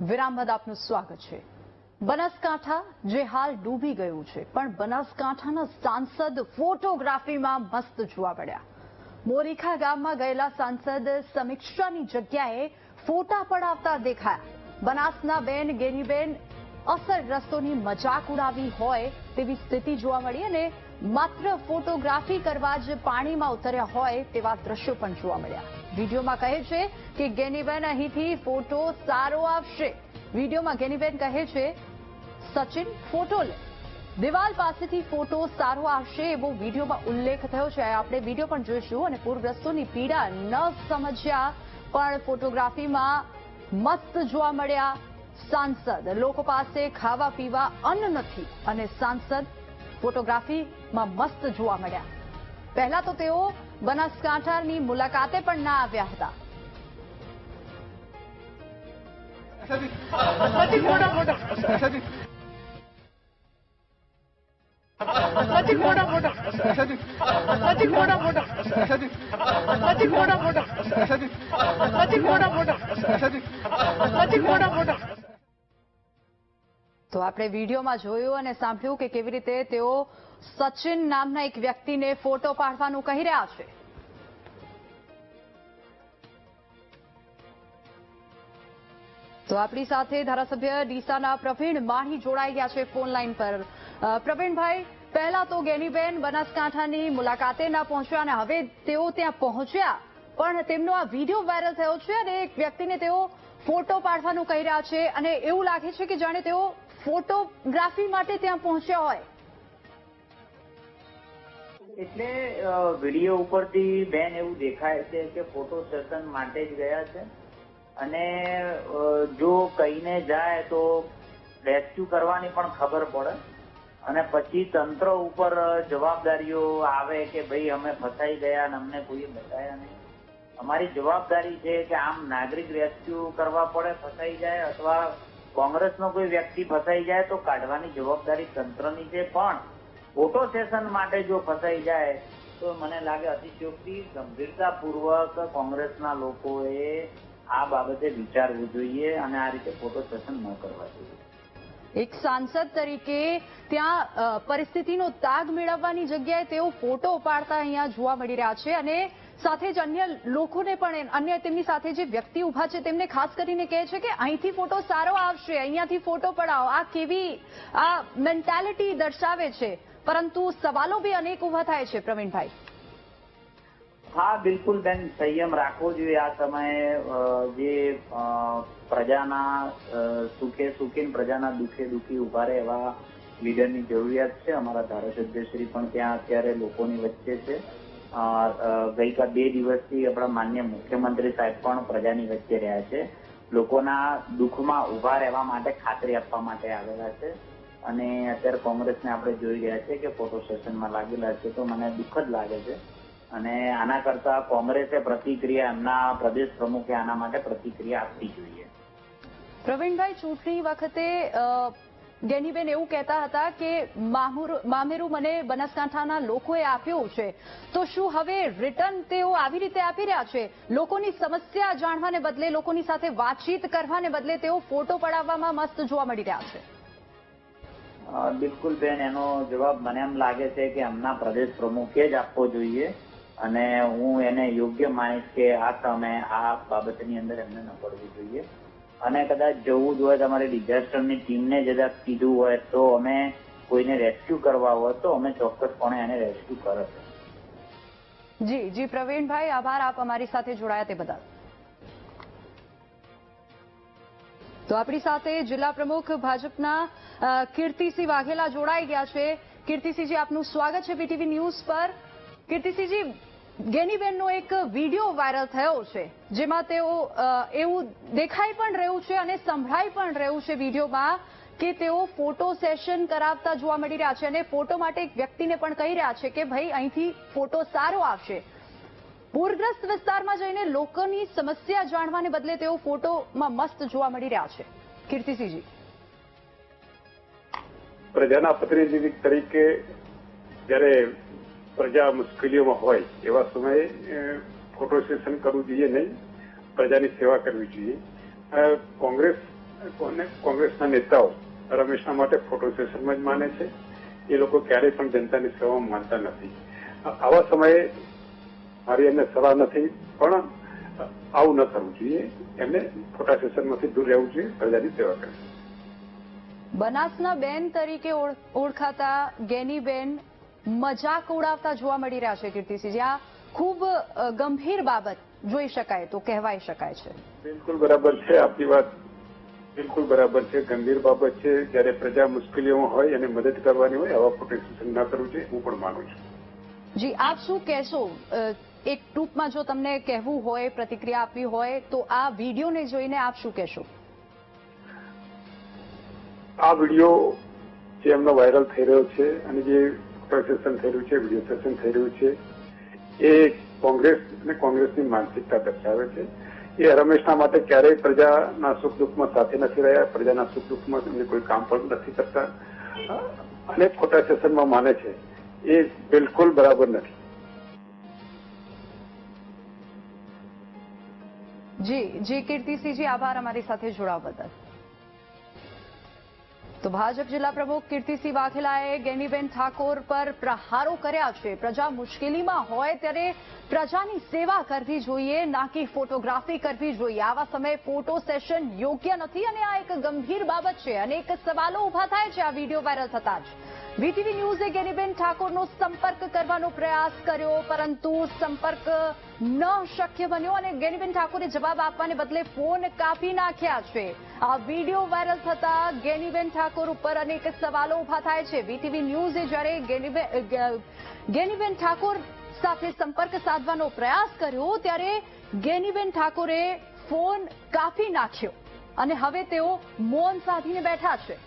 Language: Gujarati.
વિરામ બાદ આપનું સ્વાગત છે. બનાસકાંઠા જે હાલ ડૂબી ગયું છે, પણ બનાસકાંઠાના સાંસદ ફોટોગ્રાફીમાં મસ્ત જોવા મળ્યા. મોરીખા ગામમાં ગયેલા સાંસદ સમીક્ષાની જગ્યાએ ફોટા પડાવતા દેખાયા. બનાસના બેન, ગેનીબેન અસરગ્રસ્તોની મજાક ઉડાવી હોય તેવી સ્થિતિ જોવા મળી અને માત્ર ફોટોગ્રાફી કરવા જ પાણીમાં ઉતર્યા હોય તેવા દ્રશ્યો પણ જોવા મળ્યા. વિડીયોમાં કહે છે કે ગેનીબેન અહીંથી ફોટો સારો આવશે. વિડીયોમાં ગેનીબેન કહે છે, સચિન, ફોટો લે. દિવાલ પાસેથી ફોટો સારો આવશે એવો વિડીયોમાં ઉલ્લેખ થયો છે. આપણે વીડિયો પણ જોઈશું અને પૂરગ્રસ્તોની પીડા ન સમજ્યા, પણ ફોટોગ્રાફીમાં મસ્ત જોવા મળ્યા. સાંસદ, લોકો પાસે ખાવા પીવા અન્ન નથી અને સાંસદ ફોટોગ્રાફીમાં મસ્ત જોવા મળ્યા. પહેલા તો તેઓ બનાસકાંઠાની મુલાકાતે પણ ના આવ્યા હતા. મોટા મોટા તો આપણે વિડીયોમાં જોયું અને સાંભળ્યું કે કેવી રીતે તેઓ સચિન નામના એક વ્યક્તિને ફોટો પાડવાનું કહી રહ્યા છે. તો આપણી સાથે ધારાસભ્ય ડીસાના પ્રવીણ માહી જોડાઈ ગયા છે ફોન લાઈન પર. પ્રવીણભાઈ, પહેલા તો ગેનીબેન, બનાસકાંઠાની મુલાકાતે ના પહોંચ્યા અને હવે તેઓ ત્યાં પહોંચ્યા. પણ તેમનો આ વીડિયો વાયરલ થયો છે અને એક વ્યક્તિને તેઓ ફોટો પાડવાનું કહી રહ્યા છે અને એવું લાગે છે કે જાણે તેઓ ફોટોગ્રાફી માટે ત્યાં પહોંચ્યા હોય. એટલે વીડિયો ઉપરથી બેન એવું દેખાય છે કે ફોટો સેશન માટે જ ગયા છે. અને જો કહીને જાય તો રેસ્ક્યુ કરવાની પણ ખબર પડે. અને પછી તંત્ર ઉપર જવાબદારીઓ આવે કે ભાઈ અમે ફસાઈ ગયા અને અમને કોઈએ બતાવ્યા નહીં. અમારી જવાબદારી છે કે આમ નાગરિક રેસ્ક્યુ કરવા પડે, ફસાઈ જાય અથવા કોંગ્રેસનો કોઈ વ્યક્તિ ફસાઈ જાય તો કાઢવાની જવાબદારી તંત્રની છે, પણ ફોટો સેશન માટે જો ફસાઈ જાય તો મને લાગે અતિશયોક્તિ ગંભીરતાપૂર્વક કોંગ્રેસના લોકોએ આ બાબતે વિચારવું જોઈએ અને આ રીતે ફોટો સેશન ન કરવા જોઈએ. એક સાંસદ તરીકે ત્યાં પરિસ્થિતિનો તાગ મેળવવાની જગ્યાએ તેઓ ફોટો પાડતા અહીંયા જોવા મળી રહ્યા છે અને સાથે જ અન્ય લોકોને પણ અન્ય તેમની સાથે જે વ્યક્તિ ઊભા છે તેમને ખાસ કરીને કહે છે કે અહીંથી ફોટો સારો આવશે, અહીંયાથી ફોટો પડાવો. આ કેવી, આ મેન્ટાલિટી દર્શાવે છે. પરંતુ સવાલો બી અનેક ઊભા થાય છે, પ્રવીણભાઈ. હા, બિલકુલ બેન, સંયમ રાખવો જોઈએ આ સમયે જે પ્રજાના સુખે સુખી પ્રજાના દુઃખે દુઃખી ઊભા રહે એવા લીડરની જરૂરિયાત છે. અમારા ધારાસભ્યશ્રી પણ ત્યાં અત્યારે લોકોની વચ્ચે છે. ગઈકાલ બે દિવસથી આપણા માન્ય મુખ્યમંત્રી સાહેબ પણ પ્રજાની વચ્ચે રહ્યા છે. લોકોના દુઃખમાં ઊભા રહેવા માટે ખાતરી આપવા માટે આવેલા છે. અને અત્યારે કોંગ્રેસને આપણે જોઈ રહ્યા છે કે ફોટો સેશનમાં લાગેલા છે તો મને દુઃખદ લાગે છે. અને આના કરતા કોંગ્રેસે પ્રતિક્રિયા એમના પ્રદેશ પ્રમુખે આના માટે પ્રતિક્રિયા આપવી જોઈએ. પ્રવીણભાઈ, ચૂંટણી વખતે ગેનીબેન એવું કહેતા હતા કે મામેરું મને બનાસકાંઠાના લોકોએ આપ્યું છે. તો શું હવે રિટર્ન તેઓ આવી રીતે આપી રહ્યા છે? લોકોની સમસ્યા જાણવાને બદલે, લોકોની સાથે વાતચીત કરવાને બદલે તેઓ ફોટો પડાવવામાં મસ્ત જોવા મળી રહ્યા છે. બિલકુલ બેન, એનો જવાબ મને એમ લાગે છે કે એમના પ્રદેશ પ્રમુખે જ આપવો જોઈએ અને હું એને યોગ્ય માનીશ કે આ તમે આ બાબતની અંદર એમને ન પડવું જોઈએ. અને કદાચ જવું જ હોય, તમારી ડિઝાસ્ટરની ટીમને જદા કીધું હોય, તો અમે કોઈને રેસ્ક્યુ કરવા હોય, તો અમે ચોક્કસપણે એને રેસ્ક્યુ કરત જી જી, પ્રવીણભાઈ, આભાર. આપ અમારી સાથે જોડાયા તે બદલ. તો આપણી સાથે જિલ્લા પ્રમુખ ભાજપના કીર્તિસિંહ વાઘેલા જોડાઈ ગયા છે. કીર્તિસિંહજી, આપનું સ્વાગત છે બીટીવી ન્યૂઝ પર. કીર્તિસિંહજી ગેનીબેનનો એક વીડિયો વાયરલ થયો છે, જેમાં તેઓ એવું દેખાઈ પણ રહ્યું છે અને સંભળાઈ પણ રહ્યું છે વિડીયોમાં કે તેઓ ફોટો સેશન કરાવતા જોવા મળી રહ્યા છે અને ફોટો માટે એક વ્યક્તિને પણ કહી રહ્યા છે કે ભાઈ, અહીંથી ફોટો સારો આવશે. પૂરગ્રસ્ત વિસ્તારમાં જઈને લોકોની સમસ્યા જાણવાને બદલે તેઓ ફોટોમાં મસ્ત જોવા મળી રહ્યા છે. કીર્તિસિંહજી. પ્રજાના પ્રતિનિધિ તરીકે જ્યારે પ્રજા મુશ્કેલીઓમાં હોય, એવા સમયે ફોટો સેશન કરવું જોઈએ નહીં. પ્રજાની સેવા કરવી જોઈએ. કોંગ્રેસ કોંગ્રેસના નેતાઓ રમેશના માટે ફોટો સેશનમાં જ માને છે. એ લોકો ક્યારેય પણ જનતાની સેવામાં માનતા નથી. આવા સમયે મારી એમને સલાહ નથી, પણ આવું ન કરવું જોઈએ. એમને ફોટા સેશનમાંથી દૂર રહેવું જોઈએ, પ્રજાની સેવા કરવી બનાસના બેન તરીકે ઓળખાતા ઓળખાતા ગેનીબેન મજાક ઉડાવતા જોવા મળી રહ્યા છે કીર્તિસિંહજી આ ખૂબ ગંભીર બાબત જોઈ શકાય તો કહેવાય શકાય છે. બિલકુલ બરાબર છે આપની વાત બિલકુલ બરાબર છે. ગંભીર બાબત છે જ્યારે પ્રજા મુશ્કેલીઓમાં હોય અને મદદ કરવાની હોય આવા ફોટો સેશન ના કરવું છે હું પણ માનું છું. જી આપ શું કહેશો? એક ટૂંકમાં જો તમને કહેવું હોય પ્રતિક્રિયા આપવી હોય તો આ વિડીયોને જોઈને આપ શું કહેશો? આ વીડિયો જે એમનો વાયરલ થઈ રહ્યો છે અને જે ફોટો થયેલું છે વીડિયો સેશન થયેલું છે એ કોંગ્રેસ અને કોંગ્રેસની માનસિકતા દર્શાવે છે એ રમેશના માટે ક્યારેય પ્રજાના સુખ દુઃખમાં સાથે નથી રહ્યા પ્રજાના સુખ દુઃખમાં એમને કોઈ કામ પણ નથી કરતા અને ખોટા સેશનમાં માને છે એ બિલકુલ બરાબર નથી જી જી કીર્તિસિંહજી આભાર અમારી સાથે જોડાવા બદલ તો ભાજપ જિલ્લા પ્રમુખ કીર્તિસિંહ વાઘેલાએ ગેનીબેન ઠાકોર પર પ્રહારો કર્યા છે. પ્રજા મુશ્કેલીમાં હોય ત્યારે પ્રજાની સેવા કરવી જોઈએ ના કે ફોટોગ્રાફી કરવી જોઈએ. આવા સમયે ફોટો સેશન યોગ્ય નથી અને આ એક ગંભીર બાબત છે. અનેક સવાલો ઊભા થાય છે. આ વીડિયો વાયરલ થતા જ. વીટીવી ન્યૂઝે ગેનીબેન ઠાકોરનો સંપર્ક કરવાનો પ્રયાસ કર્યો, પરંતુ સંપર્ક ન શક્ય બન્યો અને ગેનીબેન ઠાકોરે જવાબ આપવાને બદલે ફોન કાપી નાખ્યા છે. આ વીડિયો વાયરલ થતા ગેનીબેન ઠાકોર ઉપર અનેક સવાલો ઊભા થાય છે. વીટીવી ન્યૂઝે જ્યારે ગેનીબેન ઠાકોર સાથે સંપર્ક સાધવાનો પ્રયાસ કર્યો, ત્યારે ગેનીબેન ઠાકોરે ફોન કાપી નાખ્યો અને હવે તેઓ મૌન સાધીને બેઠા છે.